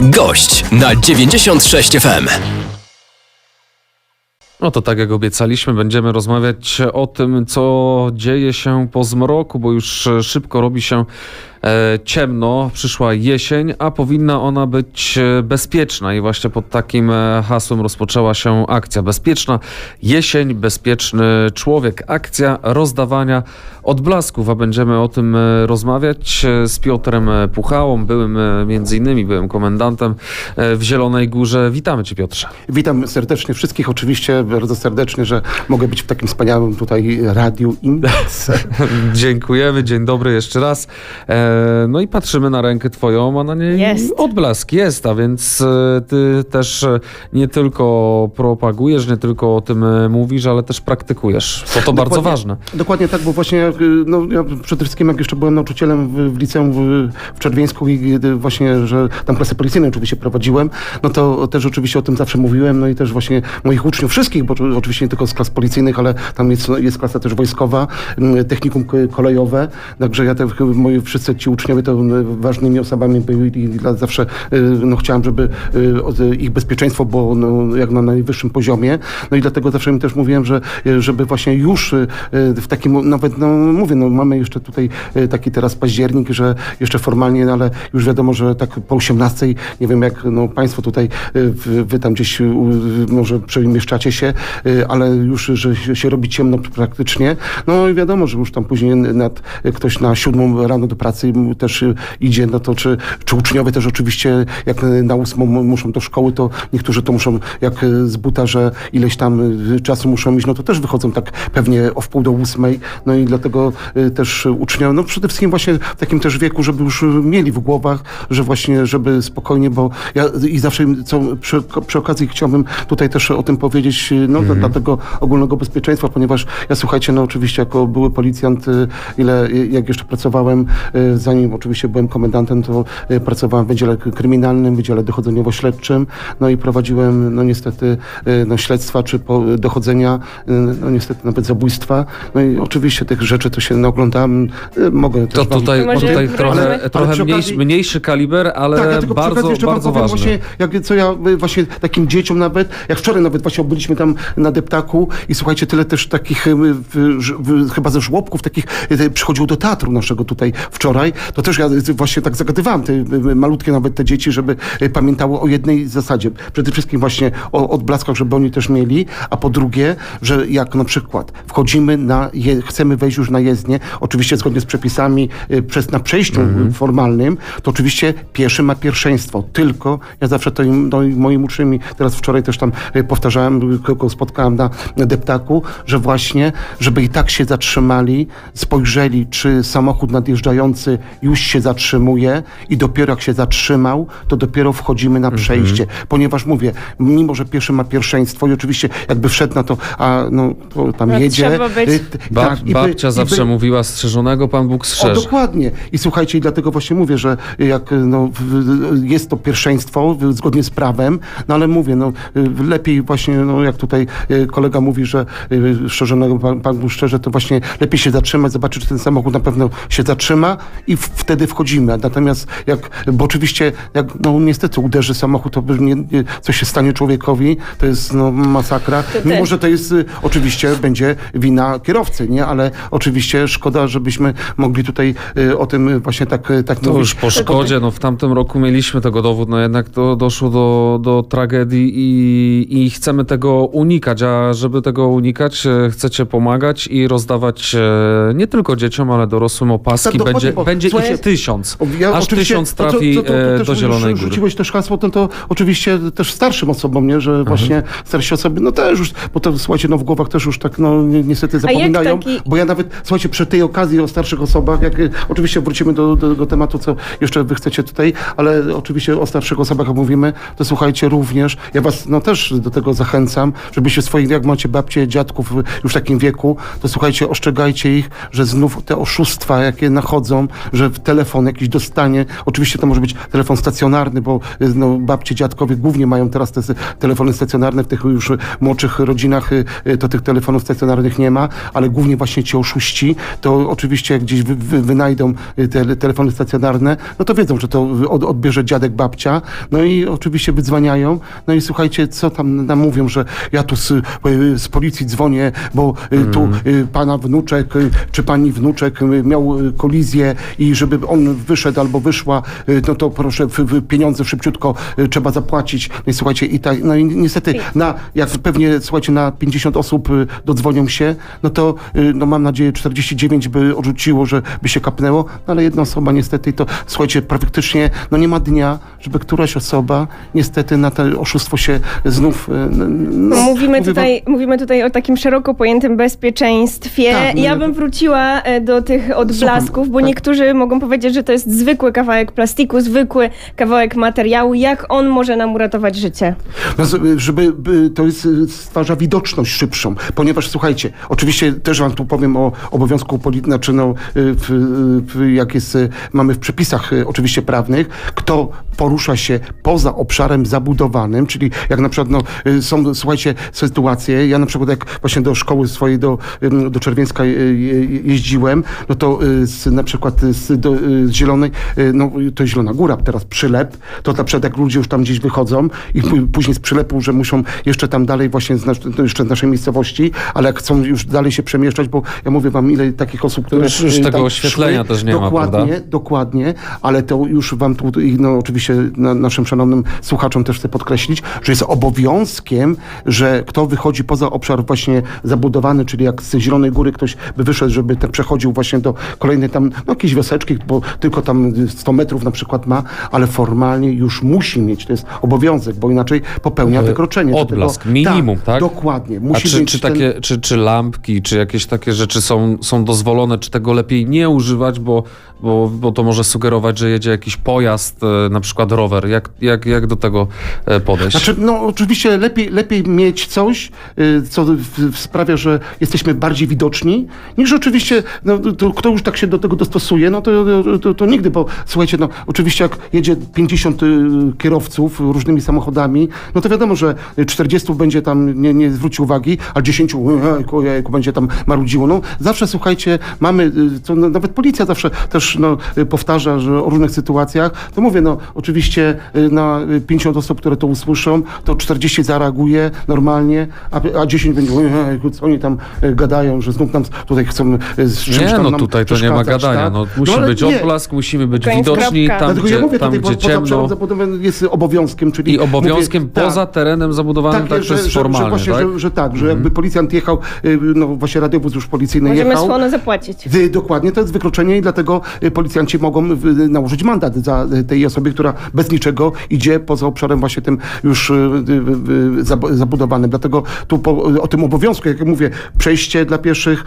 Gość na 96 FM. No to tak jak obiecaliśmy, będziemy rozmawiać o tym, co dzieje się po zmroku, bo już szybko robi się ciemno, przyszła jesień, a powinna ona być e, bezpieczna i właśnie pod takim e, hasłem rozpoczęła się akcja Bezpieczna Jesień, Bezpieczny Człowiek. Akcja rozdawania odblasków, a będziemy o tym e, rozmawiać e, z Piotrem e, Puchałą, byłym e, między innymi, byłym komendantem e, w Zielonej Górze. Witamy Cię Piotrze. Witam serdecznie wszystkich, oczywiście bardzo serdecznie, że mogę być w takim wspaniałym tutaj radiu. Dziękujemy, dzień dobry jeszcze raz. E, no i patrzymy na rękę twoją, a na niej Jest. odblask jest, a więc e, ty też e, nie tylko propagujesz, nie tylko o tym mówisz, ale też praktykujesz. To to bardzo Dokładnie- ważne. Dokładnie tak, bo właśnie jak, no, ja przede wszystkim jak jeszcze byłem nauczycielem w, w liceum w, w Czerwieńsku i właśnie, że tam klasy policyjne oczywiście prowadziłem, no to też oczywiście o tym zawsze mówiłem, no i też właśnie moich uczniów, wszystkich, bo oczywiście nie tylko z klas policyjnych, ale tam jest, jest klasa też wojskowa, technikum ko- kolejowe, także ja te, moi wszyscy ci uczniowie to y, ważnymi osobami byli dla zawsze y, no, chciałem, żeby od- ich bezpieczeństwo było no, jak na najwyższym poziomie, no i dlatego zawsze im też mówiłem, że żeby właśnie już w takim, nawet no mówię, no mamy jeszcze tutaj taki teraz październik, że jeszcze formalnie, no, ale już wiadomo, że tak po 18, nie wiem jak no, państwo tutaj, wy, tam gdzieś może przemieszczacie się, ale już, że się robi ciemno praktycznie, no i wiadomo, że już tam później nad, ktoś na siódmą rano do pracy też y, idzie, no to czy, czy uczniowie też oczywiście jak y, na ósmą muszą do szkoły, to niektórzy to muszą jak y, z buta, że ileś tam czasu muszą iść, no to też wychodzą tak pewnie o wpół do ósmej, no i dlatego też uczniowie, no przede wszystkim właśnie w takim też wieku, żeby już mieli w głowach, że właśnie, żeby spokojnie, bo ja i zawsze co, przy, przy okazji chciałbym tutaj też o tym powiedzieć, no dla tego ogólnego bezpieczeństwa, ponieważ ja słuchajcie, no oczywiście jako były policjant, ile, jak jeszcze pracowałem, zanim oczywiście byłem komendantem, to y, pracowałem w Wydziale Kryminalnym, Wydziale Dochodzeniowo-Śledczym, no i prowadziłem, no niestety, y, no śledztwa czy po, dochodzenia, no niestety nawet zabójstwa, no i oczywiście tych rzeczy to się naoglądałem, y, mogę To też wam- tutaj, Może tutaj ale- trochę, ale trochę przy mniejszy, okazji- mniejszy kaliber, ale tak, ja tylko bardzo, jeszcze wam bardzo powiem ważny. właśnie, jak, co ja właśnie takim dzieciom nawet, jak wczoraj nawet właśnie byliśmy tam na deptaku i słuchajcie, tyle też takich w, w, chyba ze żłobków takich przychodziło do teatru naszego tutaj wczoraj, to też ja właśnie tak zagadywałem te malutkie nawet te dzieci, żeby y, pamiętały o jednej zasadzie. Przede wszystkim właśnie o odblaskach, żeby oni też mieli, a po drugie, że jak na przykład wchodzimy na, je, chcemy wejść już na jezdnię, oczywiście zgodnie z przepisami y, przez, na przejściu Mhm. formalnym, to oczywiście pieszy ma pierwszeństwo. Tylko ja zawsze to im, no, moim uczniom, teraz wczoraj też tam y, powtarzałem, kogo spotkałem na deptaku, że właśnie, żeby i tak się zatrzymali, spojrzeli, czy samochód nadjeżdżający już się zatrzymuje i dopiero jak się zatrzymał, to dopiero wchodzimy Mhm. na przejście. Ponieważ mówię, mimo że pieszy ma pierwszeństwo i oczywiście jakby wszedł na to, a no to tam No, jedzie. być- y, Bab, tak, by- babcia i zawsze by- mówiła, strzeżonego Pan Bóg o, strzeże. dokładnie. I słuchajcie, i dlatego właśnie mówię, że jak no, jest to pierwszeństwo zgodnie z prawem, no ale mówię, no y, lepiej właśnie, no jak tutaj y, kolega mówi, że szczerzonego pan, pan Bóg szczerze, to właśnie lepiej się zatrzymać, zobaczyć, czy ten samochód na pewno się zatrzyma i w, wtedy wchodzimy. Natomiast jak, bo oczywiście, jak no niestety uderzy samochód, to nie, nie, coś się stanie człowiekowi, to jest no masakra. Mimo, też. że to jest y, oczywiście będzie wina kierowcy, nie? Ale oczywiście szkoda, żebyśmy mogli tutaj y, o tym właśnie tak, y, tak To mówić. już po szkodzie, no w tamtym roku mieliśmy tego dowód, no jednak to doszło do, do tragedii i, i chcemy tego unikać, a żeby tego unikać, e, chcecie pomagać i rozdawać e, nie tylko dzieciom, ale dorosłym opaski. Tak, będzie bo będzie ich tysiąc. Ja Aż tysiąc to- to- trafi to- to- to też do Zielonej Góry. Rzuciłeś też hasło, to, to oczywiście też starszym osobom, nie? że właśnie starsi osoby, no też już, bo to słuchajcie, no w głowach też już tak no ni- niestety jak zapominają, taki- bo ja nawet, słuchajcie, przy tej okazji o starszych osobach, jak oczywiście wrócimy do, do tego tematu, co jeszcze wy chcecie tutaj, ale oczywiście o starszych osobach mówimy, to słuchajcie również, ja was no też do tego zachęcam, żebyście swoich, jak macie babcie, dziadków już w takim wieku, to słuchajcie, ostrzegajcie ich, że znów te oszustwa, jakie nachodzą, że w telefon jakiś dostanie, oczywiście to może być telefon stacjonarny, bo y, no, babcie, dziadkowie głównie mają teraz te telefony stacjonarne, w tych już młodszych rodzinach y, y, to tych telefonów stacjonarnych nie ma, ale głównie właśnie ci oszuści, to oczywiście jak gdzieś wy, wy, wynajdą te telefony stacjonarne, no to wiedzą, że to od, odbierze dziadek, babcia, no i oczywiście wydzwaniają, no i słuchajcie, co tam nam mówią, że ja tu z, z policji dzwonię, bo tu y, pana wnuczek czy pani wnuczek miał kolizję i żeby on wyszedł albo wyszła, y, no to proszę pieniądze szybciutko y, trzeba zapłacić. No i słuchajcie, i tak, no i niestety na, jak pewnie, słuchajcie, na 50 osób y, dodzwonią się, no to no mam nadzieję 49 by odrzuciło, że by się kapnęło, no ale jedna osoba niestety to, słuchajcie, praktycznie, no nie ma dnia, żeby któraś osoba niestety na to oszustwo się znów... y, No, Mówimy tutaj, mówimy tutaj o takim szeroko pojętym bezpieczeństwie. Tak, ja no, bym wróciła do tych odblasków, bo tak. niektórzy mogą powiedzieć, że to jest zwykły kawałek plastiku, zwykły kawałek materiału. Jak on może nam uratować życie? No, żeby by, to jest, stwarza widoczność szybszą, ponieważ słuchajcie, oczywiście też wam tu powiem o obowiązku znaczy no, y, w, w, jak jest, y, mamy w przepisach y, oczywiście prawnych, kto porusza się poza obszarem zabudowanym, czyli jak na przykład no, są, słuchajcie, sytuacje, ja na przykład jak właśnie do szkoły swojej, do, do Czerwieńska jeździłem, no to na przykład z, do, y, z Zielonej, y, no to jest Zielona Góra, teraz Przylep, to na przykład jak ludzie już tam gdzieś wychodzą i później z Przylepu, że muszą jeszcze tam dalej właśnie z, nasz, no jeszcze z naszej miejscowości, ale jak chcą już dalej się przemieszczać, bo ja mówię wam ile takich osób, które Już- już y, tego oświetlenia szły, też nie ma, dokładnie, prawda? Dokładnie, ale to już wam tu, i no oczywiście na, naszym szanownym słuchaczom też chcę podkreślić, że jest obowiązkiem, że kto wychodzi poza obszar właśnie zabudowany, czyli jak z Zielonej Góry ktoś by wyszedł, żeby ten przechodził właśnie do kolejnej tam, no jakieś wioseczki, bo tylko tam 100 metrów na przykład ma, ale formalnie już musi mieć, to jest obowiązek, bo inaczej popełnia wykroczenie. E, Odblask, minimum, tak? Dokładnie. A Musi czy, mieć czy, ten- takie, czy, czy lampki, czy jakieś takie rzeczy są, są dozwolone, czy tego lepiej nie używać, bo, bo, bo to może sugerować, że jedzie jakiś pojazd, e, na przykład rower. Jak, jak, jak do tego e, podejść? Znaczy, no oczywiście lepiej, lepiej mieć coś, co sprawia, że jesteśmy bardziej widoczni, niż oczywiście, no, to, kto już tak się do tego dostosuje, no to, to, to, to nigdy, bo słuchajcie, no oczywiście jak jedzie 50 y, kierowców różnymi samochodami, no to wiadomo, że 40 będzie tam, nie, nie zwróci uwagi, a 10 ojejku, ojejku, będzie tam marudziło. No zawsze, słuchajcie, mamy, y, co, no, nawet policja zawsze też no, y, powtarza, że o różnych sytuacjach, to mówię, no oczywiście y, na y, 50 osób, które to usłyszą, to 40 zareaguje normalnie, a, a 10 będzie, ojejku, co oni tam y, gadają, że znów nam tutaj chcą y, z czymś Nie, tam no tutaj to nie ma gadania. tak? No, musi ale być nie. odblask, musimy być Koniec, widoczni kropka. tam, Dlatego gdzie, ja mówię, tam, tutaj gdzie po, ciemno. jest obowiązkiem, czyli... I obowiązkiem mówię, tak. poza terenem zabudowanym, tak, jest że, formalnie, że, właśnie, tak? Że, że tak, że jakby policjant jechał, y, no właśnie radiowóz już policyjny Możemy jechał. słono zapłacić. Wy, dokładnie, to jest wykroczenie i dlatego y, policjanci mogą y, nałożyć mandat za tej osobie, która bez niczego idzie poza obszarem właśnie tym już zab- zabudowanym. Dlatego tu po, o tym obowiązku, jak mówię, przejście dla pieszych,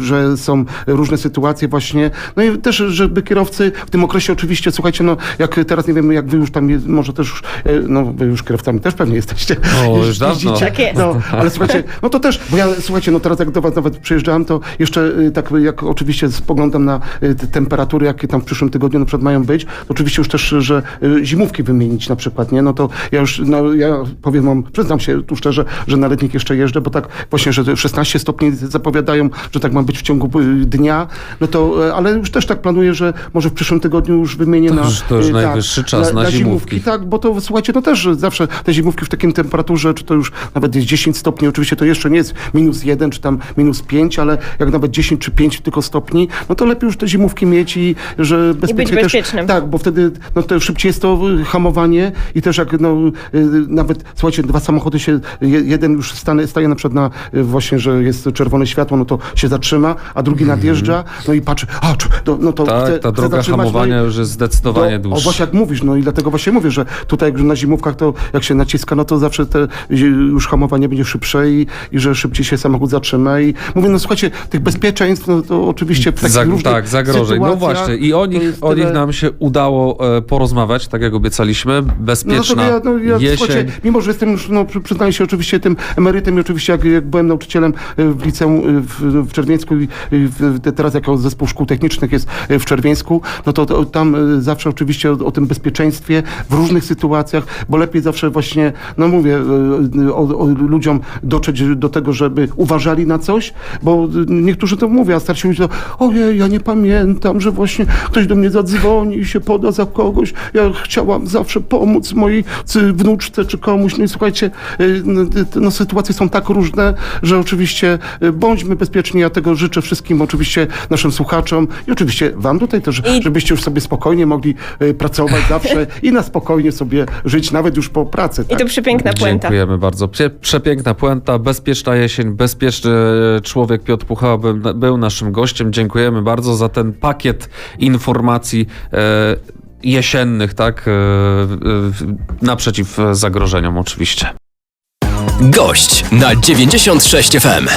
że są różne sytuacje właśnie. No i też, żeby kierowcy w tym okresie oczywiście, słuchajcie, no jak teraz nie wiem, jak wy już tam, jest, może też już, y, no wy już kierowcami też pewnie jesteście. O, już dawno. Tak jest. No, ale słuchajcie, no to też, bo ja słuchajcie, no teraz jak do was nawet przyjeżdżałem, to jeszcze y, tak jak oczywiście spoglądam na y, te temperatury, jakie tam w przyszłym tygodniu na przykład mają być, to oczywiście już też, że zimówki wymienić na przykład, nie? No to ja już, no ja powiem wam, przyznam się tu szczerze, że na letnik jeszcze jeżdżę, bo tak właśnie, że te 16 stopni zapowiadają, że tak ma być w ciągu dnia, no to, ale już też tak planuję, że może w przyszłym tygodniu już wymienię To na... już- to już y, najwyższy czas na zimówki. Tak, bo to słuchajcie, no też zawsze te zimówki w takim temperaturze, czy to już nawet jest 10 stopni, oczywiście to jeszcze nie jest minus 1, czy tam minus 5, ale jak nawet 10 czy 5 tylko stopni, no to lepiej już te zimówki mieć i że bezpiecznie też... bezpiecznym. Tak, bo wtedy no to szybciej jest to y, hamowanie i też jak no y, nawet, słuchajcie, dwa samochody się, je- jeden już stanie, staje na przykład na właśnie, że jest czerwone światło, no to się zatrzyma, a drugi nadjeżdża, no i patrzy, a, to, no to. Tak, chce, ta droga zatrzymać, no i- hamowania już jest zdecydowanie do, o dłuższa. właśnie jak mówisz, no i dlatego właśnie mówię, że tutaj jak na zimówkach to jak się naciska, no to zawsze te zi- już hamowanie będzie szybsze i, i że szybciej się samochód zatrzyma i mówię, no słuchajcie, tych bezpieczeństw, no to oczywiście w takich Zag- tak, zagrożeń. No właśnie, i o nich, o nich nam się udało e, porozmawiać, tak jak obiecaliśmy. no Bezpieczna dlatego ja, no, ja jesień. mimo że jestem już, no, przy- przyznaję się oczywiście tym emerytem i oczywiście jak, jak byłem nauczycielem y, w liceum y, w, w Czerwieńsku i w, te- teraz jako zespół szkół technicznych jest jest e, w Czerwieńsku, no to, to tam e, zawsze oczywiście o, o tym bezpieczeństwie w różnych sytuacjach, bo lepiej zawsze właśnie, no mówię, e, o, o ludziom dotrzeć do tego, żeby uważali na coś, bo niektórzy to mówią, a starsi ludzie to, ojej, ja nie pamiętam, że właśnie ktoś do mnie zadzwoni i się poda za kogoś, ja chciałam zawsze pomóc mojej wnuczce czy komuś, no i słuchajcie, y, no, y, sytuacje są tak różne, że oczywiście y, bądźmy bezpieczni, ja tego życzę wszystkim, oczywiście naszym słuchaczom i oczywiście wam tutaj też, I- żebyście już sobie spokojnie mogli y, pracować zawsze i na spokojnie sobie żyć, nawet już po pracy. I Tak? to przepiękna puenta. Dziękujemy bardzo. Prze- Przepiękna puenta, bezpieczna jesień, bezpieczny człowiek Piotr Puchała był, był naszym gościem. Dziękujemy bardzo za ten pakiet informacji e, jesiennych, tak? E, e, naprzeciw zagrożeniom oczywiście. Gość na 96 FM.